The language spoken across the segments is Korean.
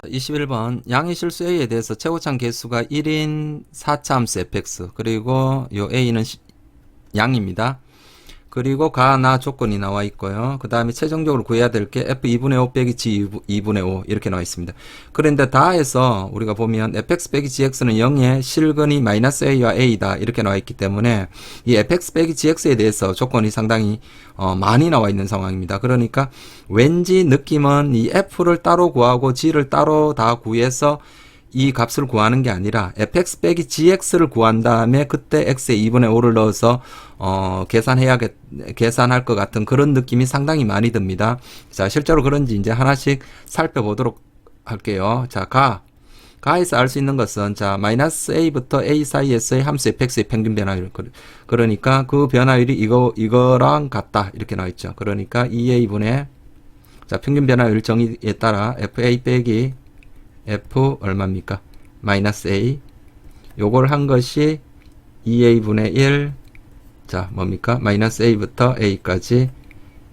자, 21번 양의 실수 A에 대해서 최고창 개수가 1인 4차 함수 fx 그리고 요 A는 시- 양입니다. 그리고 가나 조건이 나와 있고요. 그 다음에 최종적으로 구해야 될 게 f2분의 5 빼기 g 2분의 5 이렇게 나와 있습니다. 그런데 다해서 우리가 보면 fx 빼기 gx는 0의 실근이 마이너스 a와 a다 이렇게 나와 있기 때문에 이 fx 빼기 gx에 대해서 조건이 상당히 어, 많이 나와 있는 상황입니다. 그러니까 왠지 느낌은 이 f를 따로 구하고 g를 따로 다 구해서 이 값을 구하는 게 아니라 fx 빼기 gx를 구한 다음에 그때 x에 2분의 5를 넣어서 어 계산해야겠 계산할 것 같은 그런 느낌이 상당히 많이 듭니다. 자, 실제로 그런지 이제 하나씩 살펴보도록 할게요. 자, 가 가에서 알 수 있는 것은 자 마이너스 a부터 a 사이에서의 함수 fx의 평균 변화율 그- 그러니까 그 변화율이 이거 이거랑 같다 이렇게 나와 있죠. 그러니까 2a분의 자 평균 변화율 정의에 따라 fa 빼기 f 얼마입니까? 마이너스 a 요걸 한 것이 2a분의 1 자, 뭡니까? 마이너스 a부터 a까지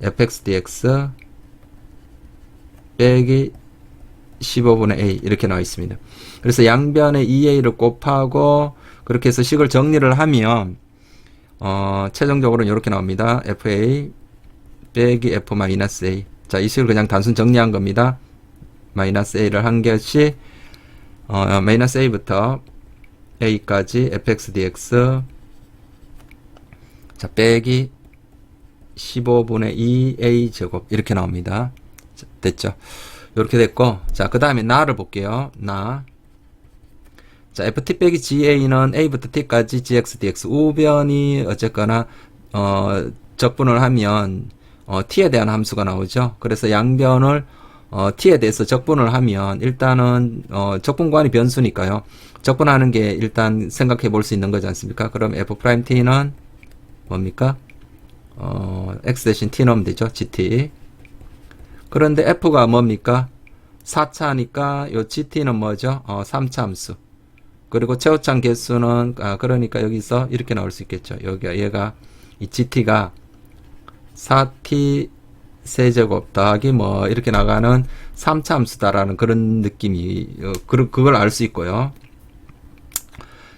fx dx 빼기 15분의 a 이렇게 나와 있습니다. 그래서 양변에 2a를 곱하고 그렇게 해서 식을 정리를 하면 어, 최종적으로는 이렇게 나옵니다. fa 빼기 f 마이너스 a 자, 이 식을 그냥 단순 정리한 겁니다. 마이너스 a를 한 것이 어, 마이너스 a부터 a까지 fx dx 자, 빼기 15분의 2a 제곱 이렇게 나옵니다. 자, 됐죠? 이렇게 됐고 자, 그 다음에 나를 볼게요. 나 자, ft 빼기 ga는 a부터 t까지 gx dx 우변이 어쨌거나 어, 적분을 하면 어, t에 대한 함수가 나오죠. 그래서 양변을 어, t에 대해서 적분을 하면 일단은 어, 적분관이 변수니까요. 적분하는 게 일단 생각해 볼 수 있는 거지 않습니까? 그럼 f 프라임 t는 뭡니까? 어, x 대신 t 넣으면 되죠. gt. 그런데 f가 뭡니까? 4차니까 요 gt는 뭐죠? 어, 3차 함수. 그리고 최후창 개수는 아, 그러니까 여기서 이렇게 나올 수 있겠죠. 여기가 얘가 이 gt가 4t 세제곱 더하기 뭐 이렇게 나가는 3차 함수다라는 그런 느낌이 어, 그, 그걸 알 수 있고요.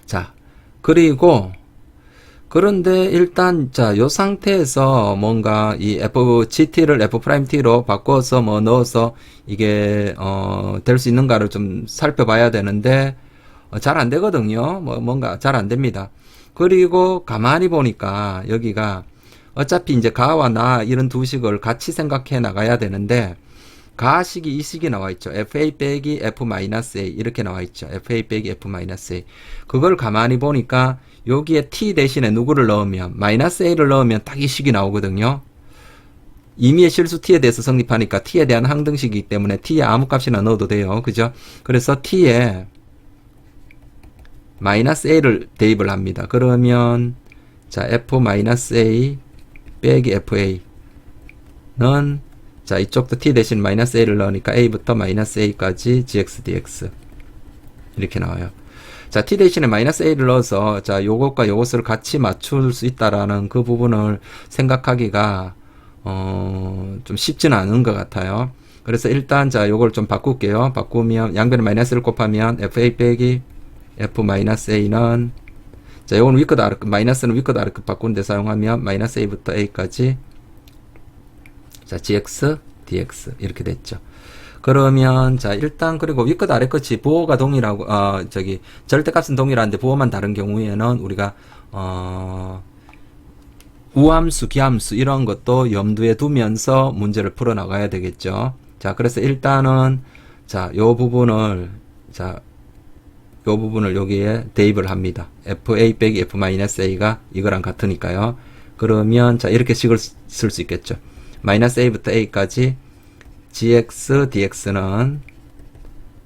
자, 그리고 그런데 일단 자, 요 상태에서 뭔가 이 FGT를 F'T로 바꿔서 뭐 넣어서 이게 어, 될 수 있는가를 좀 살펴봐야 되는데 어, 잘 안 되거든요. 뭐 뭔가 잘 안 됩니다. 그리고 가만히 보니까 여기가 어차피 이제 가와 나 이런 두 식을 같이 생각해 나가야 되는데 가식이 이 식이 나와 있죠. FA 빼기 F 마이너스 A 이렇게 나와 있죠. FA 빼기 F 마이너스 A. 그걸 가만히 보니까 여기에 T 대신에 누구를 넣으면 마이너스 A를 넣으면 딱 이 식이 나오거든요. 임의의 실수 T에 대해서 성립하니까 T에 대한 항등식이기 때문에 T에 아무 값이나 넣어도 돼요. 그죠? 그래서 T에 마이너스 A를 대입을 합니다. 그러면 자 F 마이너스 A 빼기 FA는 자 이쪽도 t 대신 마이너스 a를 넣으니까 a부터 마이너스 a까지 gx dx 이렇게 나와요. 자 t 대신에 마이너스 a를 넣어서 자 요것과 요것을 같이 맞출 수 있다라는 그 부분을 생각하기가 어 좀 쉽지는 않은 것 같아요. 그래서 일단 자 요걸 좀 바꿀게요. 바꾸면 양변에 마이너스를 곱하면 fa 빼기 f 마이너스 a는 자, 요건 위끝 아래끝, 마이너스는 위끝 아래끝 바꾸는데 사용하면 마이너스 a부터 a까지 자, gx, dx 이렇게 됐죠. 그러면 자, 일단 그리고 위끝 아래끝이 부호가 동일하고 어, 저기 절대값은 동일한데 부호만 다른 경우에는 우리가 어 우함수, 기함수 이런 것도 염두에 두면서 문제를 풀어 나가야 되겠죠. 자, 그래서 일단은 자, 요 부분을 자, 요 부분을 여기에 대입을 합니다. FA 빼기 F-A가 이거랑 같으니까요. 그러면 자 이렇게 식을 쓸 수 있겠죠. 마이너스 A부터 A까지 GX, DX는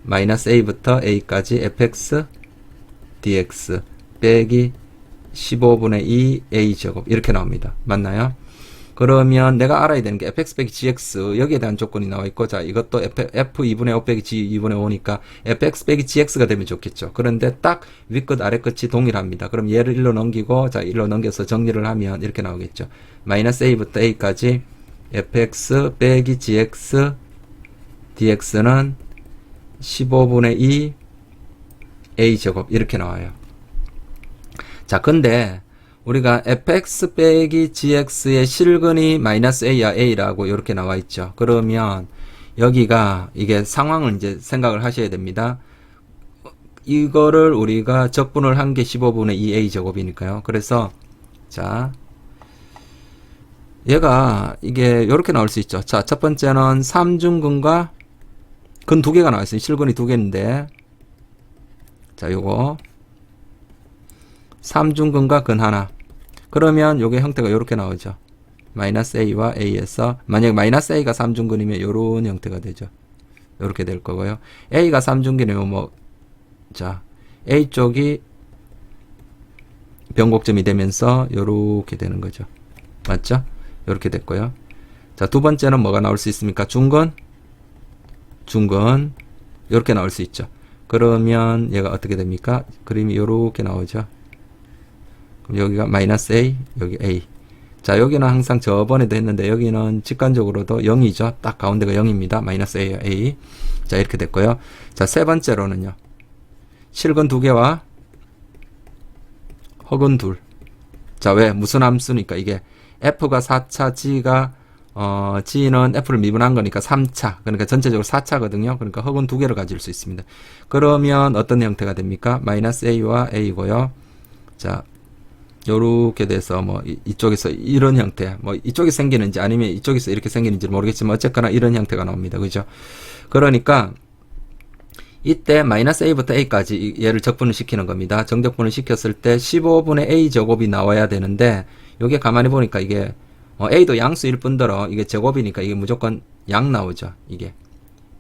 마이너스 A부터 A까지 FX, DX 빼기 15분의 2 A 제곱 이렇게 나옵니다. 맞나요? 그러면 내가 알아야 되는 게 fx 빼기 gx 여기에 대한 조건이 나와 있고 자 이것도 f, f 2분의 5 빼기 g 2분의 5니까 fx 빼기 gx가 되면 좋겠죠. 그런데 딱 윗끝 아래끝이 동일합니다. 그럼 얘를 1로 넘기고 자 1로 넘겨서 정리를 하면 이렇게 나오겠죠. 마이너스 a부터 a까지 fx 빼기 gx dx는 15분의 2 a 제곱 이렇게 나와요. 자, 근데 우리가 fx 빼기 gx의 실근이 마이너스 a야 a라고 이렇게 나와 있죠. 그러면 여기가 이게 상황을 이제 생각을 하셔야 됩니다. 이거를 우리가 적분을 한 게 15분의 2a 제곱이니까요. 그래서 자 얘가 이게 이렇게 나올 수 있죠. 자, 첫 번째는 3중근과 근 두 개가 나와 있어요. 실근이 두 개인데 자, 요거 3중근과 근 하나. 그러면 요게 형태가 이렇게 나오죠. 마이너스 a와 a에서 만약 마이너스 a가 3중근이면 요런 형태가 되죠. 요렇게 될 거고요. a가 3중근이면 뭐 자, a 쪽이 변곡점이 되면서 요렇게 되는 거죠. 맞죠? 요렇게 됐고요. 자, 두 번째는 뭐가 나올 수 있습니까? 중근 중근 요렇게 나올 수 있죠. 그러면 얘가 어떻게 됩니까? 그림이 요렇게 나오죠. 여기가 마이너스 a, 여기 a. 자, 여기는 항상 저번에도 했는데 여기는 직관적으로도 0이죠. 딱 가운데가 0입니다. 마이너스 a, a. 자, 이렇게 됐고요. 자, 세 번째로는요. 실근 두 개와 허근 둘. 자, 왜? 무슨 함수니까 이게 f가 4차, g가 어, g는 f를 미분한 거니까 3차. 그러니까 전체적으로 4차거든요. 그러니까 허근 두 개를 가질 수 있습니다. 그러면 어떤 형태가 됩니까? 마이너스 a와 a고요. 자, 요렇게 돼서 뭐 이- 이쪽에서 이런 형태, 뭐 이쪽에 생기는지 아니면 이쪽에서 이렇게 생기는지 모르겠지만 어쨌거나 이런 형태가 나옵니다. 그죠? 그러니까 이때 마이너스 a부터 a까지 이- 얘를 적분을 시키는 겁니다. 정적분을 시켰을 때 15분의 a 제곱이 나와야 되는데 요게 가만히 보니까 이게 어, a도 양수일 뿐더러 이게 제곱이니까 이게 무조건 양 나오죠. 이게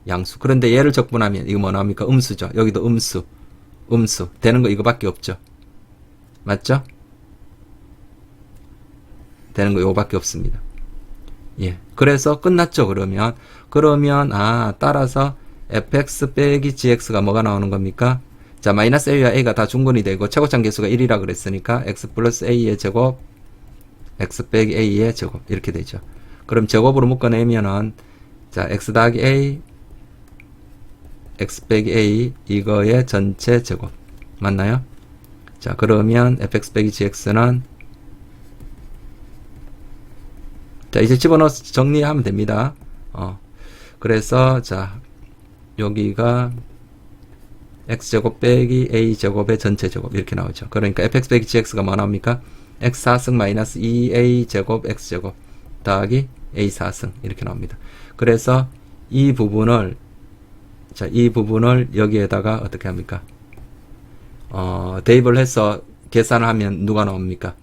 양수. 그런데 얘를 적분하면 이거 뭐 나옵니까? 음수죠. 여기도 음수. 음수. 되는 거 이거밖에 없죠. 맞죠? 되는 거 요거밖에 없습니다. 예. 그래서 끝났죠, 그러면. 그러면, 아, 따라서 fx 빼기 gx가 뭐가 나오는 겁니까? 자, 마이너스 a와 a가 다 중근이 되고, 최고점 개수가 1이라 그랬으니까, x 플러스 a의 제곱, x 빼기 a의 제곱, 이렇게 되죠. 그럼 제곱으로 묶어내면은, 자, x 더하기 a, x 빼기 a, 이거의 전체 제곱. 맞나요? 자, 그러면 fx 빼기 gx는 자, 이제 집어넣어서 정리하면 됩니다. 어. 그래서, 자, 여기가 x제곱 빼기 a제곱의 전체 제곱 이렇게 나오죠. 그러니까 fx 빼기 gx가 뭐 나옵니까? x 4승 마이너스 2a 제곱 x제곱 더하기 a 4승 이렇게 나옵니다. 그래서 이 부분을 자, 이 부분을 여기에다가 어떻게 합니까? 어, 대입을 해서 계산을 하면 누가 나옵니까?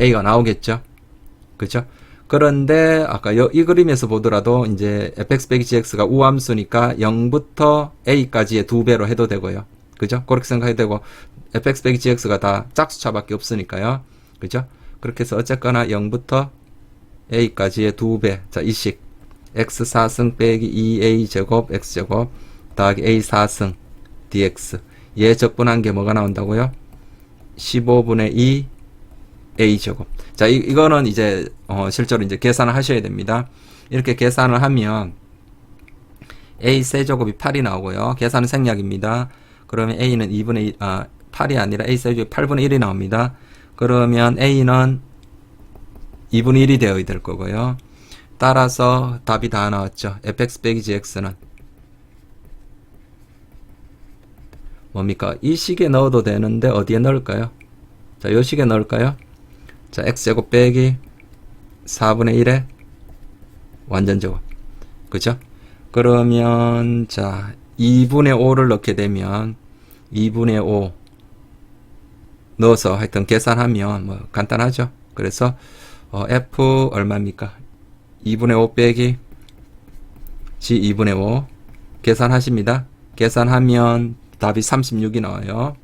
a가 나오겠죠? 그죠? 그런데 아까 여- 이 그림에서 보더라도 이제 fx 빼기 gx가 우함수니까 0부터 a까지의 두 배로 해도 되고요. 그죠? 그렇게 생각해도 되고 fx 빼기 gx가 다 짝수차밖에 없으니까요. 그죠? 그렇게 해서 어쨌거나 0부터 a까지의 두 배. 자, 이식 x 4승 빼기 2a 제곱 x 제곱 더하기 a 4승 dx 얘 적분한 게 뭐가 나온다고요? 15분의 2 a 제곱. 자, 이, 이거는 이제 어, 실제로 이제 계산을 하셔야 됩니다. 이렇게 계산을 하면 a 세제곱이 8이 나오고요. 계산은 생략입니다. 그러면 a는 2분의 1, 아, 8이 아니라 a 세제곱이 8분의 1이 나옵니다. 그러면 a는 2분의 1이 되어야 될 거고요. 따라서 답이 다 나왔죠. fx 빼기 gx는 뭡니까? 이 식에 넣어도 되는데 어디에 넣을까요? 자, 요 식에 넣을까요? 자, x제곱 빼기 4분의 1의 완전 제곱. 그죠? 그러면, 자, 2분의 5를 넣게 되면, 2분의 5 넣어서 하여튼 계산하면 뭐 간단하죠? 그래서, 어, f 얼마입니까? 2분의 5 빼기 g 2분의 5 계산하십니다. 계산하면 답이 36이 나와요.